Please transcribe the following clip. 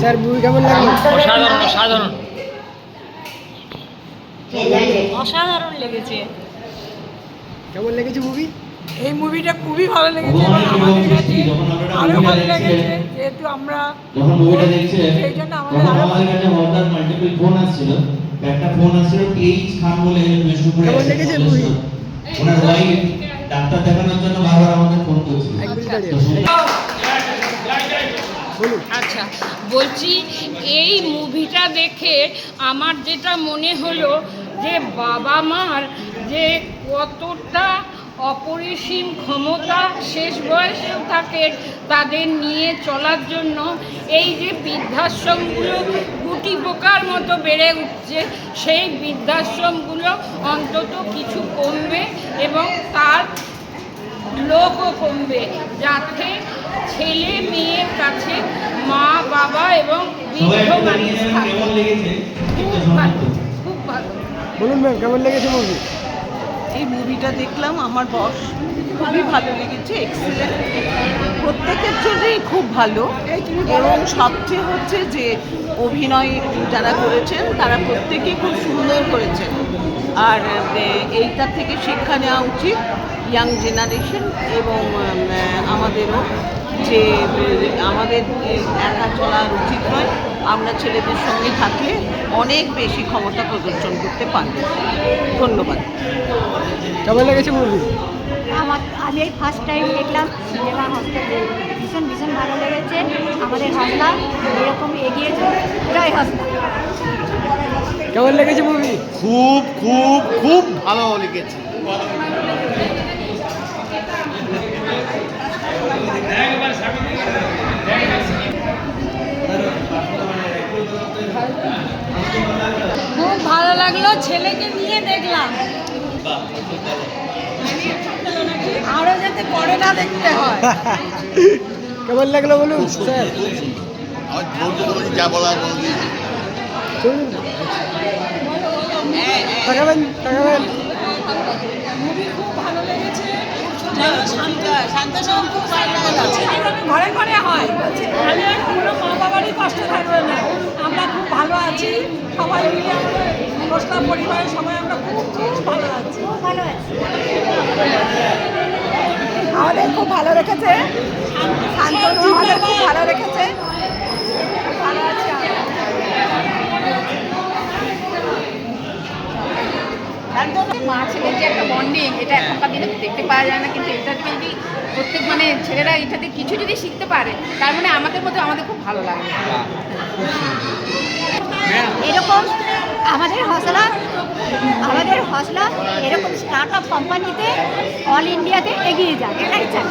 Sir movie কেমন লাগল? অসাধারণ অসাধারণ। অসাধারণ লেগেছে। কেমন লেগেছে মুভি এই মুভিটা খুবই ভালো লেগেছে আমাদের কাছে আরও ভালো লেগেছে যেহেতু আমরা যখন মুভিটা দেখছিলেন সেই জন্য আমাদের তখন আরও আমাদের কাছে হঠাৎ মাল্টিপল ফোন আসছিল একটা ফোন আসছিল টিএইচ খান বলে বিষ্ণুপুরে কেমন লেগেছে movie? ওনার ওয়াইফ ডাক্তার দেখানোর জন্য বারবার আমাদের ফোন করছিল। আচ্ছা। বলছি, এই মুভিটা দেখে আমার যেটা মনে হলো যে বাবা মার যে কতটা অপরিসীম ক্ষমতা শেষ বয়সেও থাকে তাদের নিয়ে চলার জন্য, এই যে বৃদ্ধাশ্রমগুলো গুটি পোকার মতো বেড়ে উঠছে, সেই বৃদ্ধাশ্রমগুলো অন্তত কিছু কমবে এবং তার লোকও কমবে যাতে ছেলে মেয়ের কাছে মা বাবা এবং বৃদ্ধ মানুষ কেমন লেগেছে? খুব ভালো খুব ভালো। বলুন ম্যাম কেমন লেগেছে মুভি এই মুভিটা দেখলাম, আমার বস খুবই ভালো লেগেছে এক্সেলেন্ট প্রত্যেকের জন্যই খুব ভালো। এবং সবচেয়ে হচ্ছে যে অভিনয় যারা করেছেন, তারা প্রত্যেকেই খুব সুন্দর করেছেন। আর এইটার থেকে শিক্ষা নেওয়া উচিত ইয়াং জেনারেশন এবং আমাদেরও যে আমাদের একা চলা উচিত নয়। আমরা ছেলেদের সঙ্গে থাকলে অনেক বেশি ক্ষমতা প্রদর্শন করতে পারব। ধন্যবাদ। কেমন লেগেছে মুভি আমার আমি এই ফার্স্ট টাইম দেখলাম সিনেমা হসপিটালে ভীষণ ভীষণ ভালো লেগেছে। আমাদের হাসলা এরকম এগিয়ে চলে। জয় হাসলা কেমন লেগেছে মুভি খুব খুব খুব ভালো লেগেছে। খুব ভালো লাগল ছেলেকে নিয়ে দেখলাম। আরও যাতে পরে না দেখতে হয়। কেমন লাগল বলুন স্যার? ঘরে ঘরে হয়। আর কোনো মা বাবারই কষ্ট থাকবে না। আছি। সবাই মিলে আমাদের মশলা পরিবারের সবাই আমরা খুব খুব ভালো আছি। ভালো আছে। আমাদের খুব ভালো রেখেছে। শান্তনু আমাদের খুব ভালো রেখেছে। ভালো আছি মা ছেলের যে একটা বন্ডিং এটা এখনকার দিনে দেখতে পাওয়া যায় না কিন্তু এটা যদি প্রত্যেক মানে ছেলেরা এটাতে কিছু যদি শিখতে পারে তার মানে আমাদের মধ্যে আমাদের খুব ভালো লাগে। এরকম আমাদের হসলা আমাদের হসলা এরকম স্টার্ট আপ কোম্পানিতে অল ইন্ডিয়াতে এগিয়ে যায় এটাই চাই